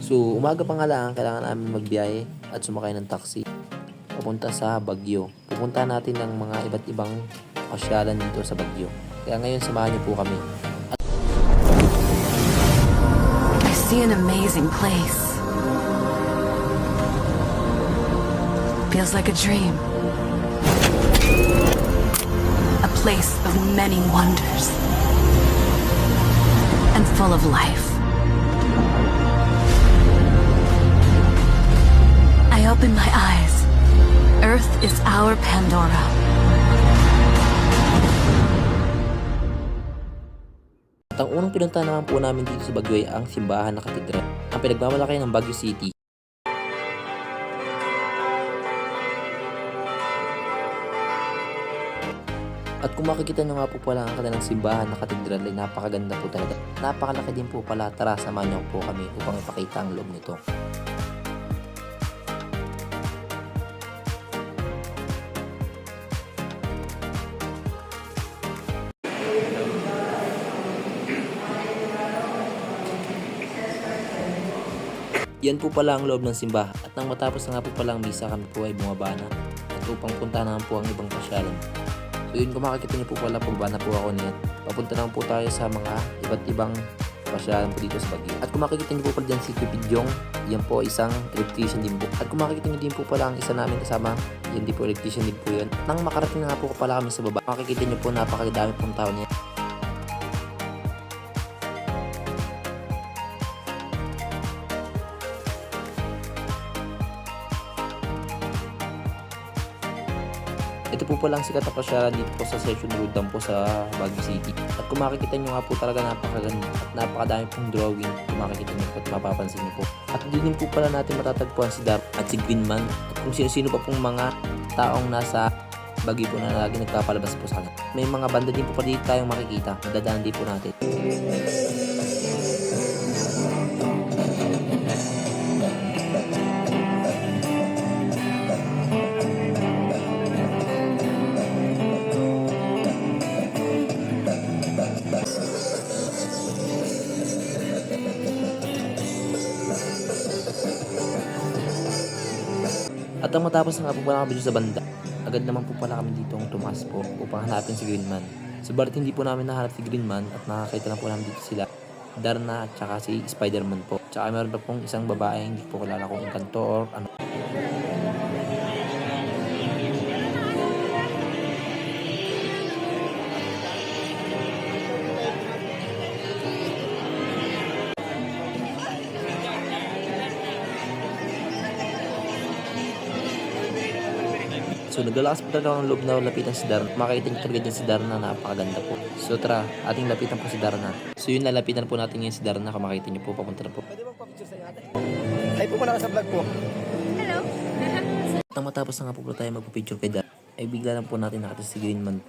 So, umaga pa nga lang, kailangan namin magbiyahe at sumakay ng taxi papunta sa Bagyo. Pupunta natin ng mga iba't ibang pasyalan dito sa Bagyo. Kaya ngayon, samahan niyo po kami. I see an amazing place. Feels like a dream. A place of many wonders. And full of life. I open my eyes. Earth is our Pandora. At ang unang pinunta naman po namin dito sa Bagyo ay ang simbahan na katedral. Ang pinagmamalaki ng Baguio City. At kung makikita nyo nga po pala ang kanilang simbahan na katedral ay napakaganda po talaga. Napakalaki din po pala. Tara, samahan nyo po kami upang ipakita ang loob nito. Yan po pala ang loob ng simbahan. At nang matapos na nga po pala ang misa kami po ay bumaba na. At upang punta naman po ang ibang pasyalan. So yun kung makikita niyo po pala pababa na po ako niyan. Papunta naman po tayo sa mga iba't ibang pasyalan po dito sa Baguio. At kung makikita niyo po pala dyan si Cupidyong, yan po isang electrician din po. At kung makikita niyo din po pala ang isa namin kasama, yan din po electrician din po yun. Nang makarating na nga po pala kami sa baba, makikita niyo po napakadami pong tao niya. Po pala ang sikat na pasyalan dito po sa Session Road lang po sa Baguio City. At kung makikita nyo nga po talaga napakaganda at napakadami pong drawing kung makikita nyo po at mapapansin nyo po. At doon din po pala natin matatagpuan si Dar at si Greenman at kung sino-sino pa pong mga taong nasa Baguio po na lagi nagpapalabas po sa akin. May mga banda din po pa dito tayong makikita. Madadaan din po natin. At ang matapos na nga po pala kami sa banda, agad naman po pala kami dito ang tumaas po upang hanapin si Greenman. Subalit hindi po namin nahanap si Greenman at nakakita lang po namin dito sila. Darna at saka si Spider-Man po. Tsaka meron pa pong isang babae hindi po kilala kung kanto or ano. So naglalakas po talaga ang loob na lapitan si Darna. Makikita niyo talaga dyan si Darna na napakaganda po. So tara, ating lapitan po si Darna. So yun, lalapitan po natin ngayon si Darna. Kung makikita niyo po, papunta na po. Pwede bang pa-picture sa ate? Ay po muna ka sa vlog ko. At nang matapos na nga po pala tayo magpapicture kay Darna, ay bigla lang po natin nakita si Greenman.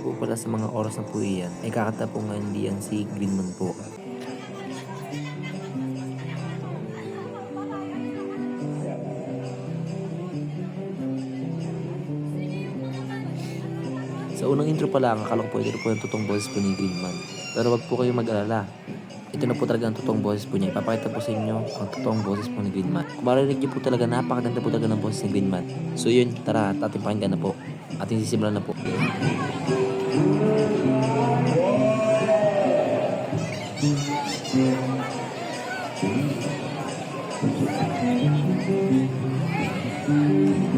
Niyo po pala sa mga oras na po iyan, ay kakata po ngayon diyan si Greenman po. Sa unang intro pa lang, akala ko po ito po yung totoong boses po ni Greenman. Pero wag po kayo mag-alala. Ito na po talaga ang totoong boses po niya. Ipapakita po sa inyo ang totoong boses po ni Greenman. Kung marinig niyo po talaga, napakaganda po talaga ng boses ni Greenman. So yun, tara at ating pakinggan na po. Ating sisimulan na po. Thank mm -hmm. you.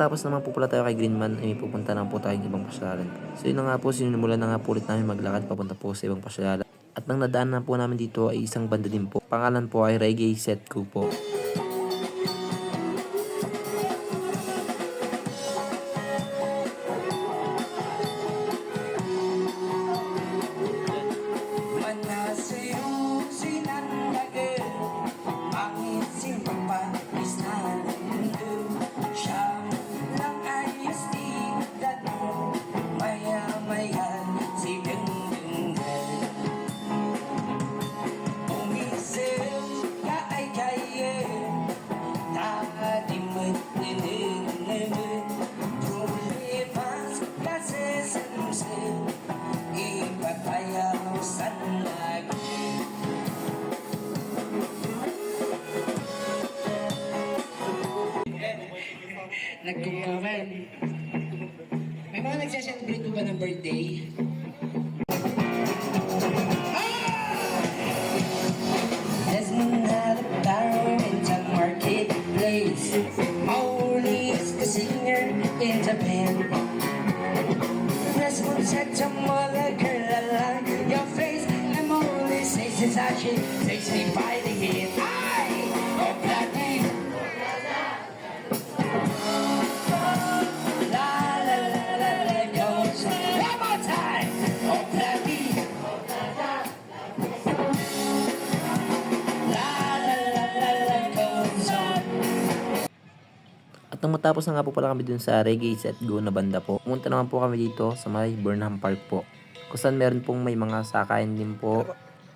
Matapos naman po pala tayo kay Greenman ay may pupunta naman po tayong ibang pasyalan. So yun na nga po, sinumulan na nga po ulit namin maglakad papunta po sa ibang pasyalan. At nang nadaan na po namin dito ay isang banda din po. Pangalan po ay Reggae Set Crew po. Nagkukaman May mga nagsaselebrate po ba ng birthday? Ah! The marketplace. Only is the singer in Japan. There's one such a mother girl, I like your face. I'm only says it's actually takes me by the hand. I oh bloody. Matapos na nga po pala kami dun sa Reggae Set Go na banda po, pumunta naman po kami dito sa may Burnham Park po. Kung meron pong may mga sakayan din po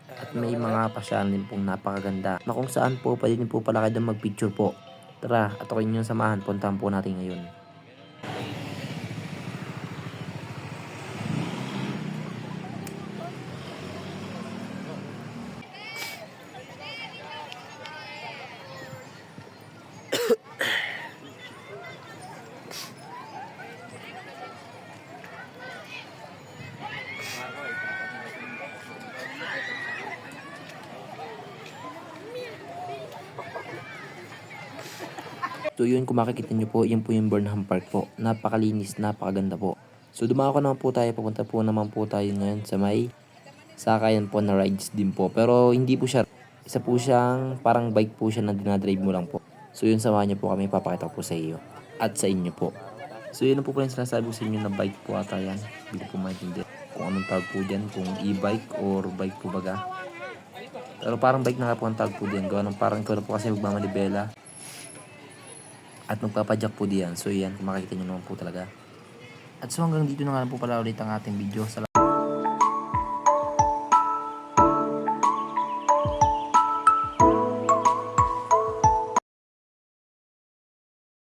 at may mga pasyalan din pong napakaganda na kung saan po pwede din po pala kayo magpicture po. Tara, at ako inyong samahan, puntahan po natin ngayon. So yun, kung makikita nyo po, yun po yung Burnham Park po. Napakalinis, napakaganda po. So dumako naman po tayo, papunta po naman po tayo ngayon sa may sakayan po na rides din po. Pero hindi po siya, isa po siyang parang bike po siya na dinadrive mo lang po. So yun, samahan niyo po kami, papakita po sa iyo at sa inyo po. So yun po pala yung sinasabi ko sa inyo na bike po ata yan. Hindi ko maintindihan kung anong tawag po dyan, kung e-bike or bike po baga. Pero parang bike na nga po ang tawag po diyan. Gawa ng parang ikaw na po kasi magmamanibela at magpapadyak po diyan. So yan, kung makikita nyo naman po talaga. At so hanggang dito na nga po pala ulit ang ating video. Salamat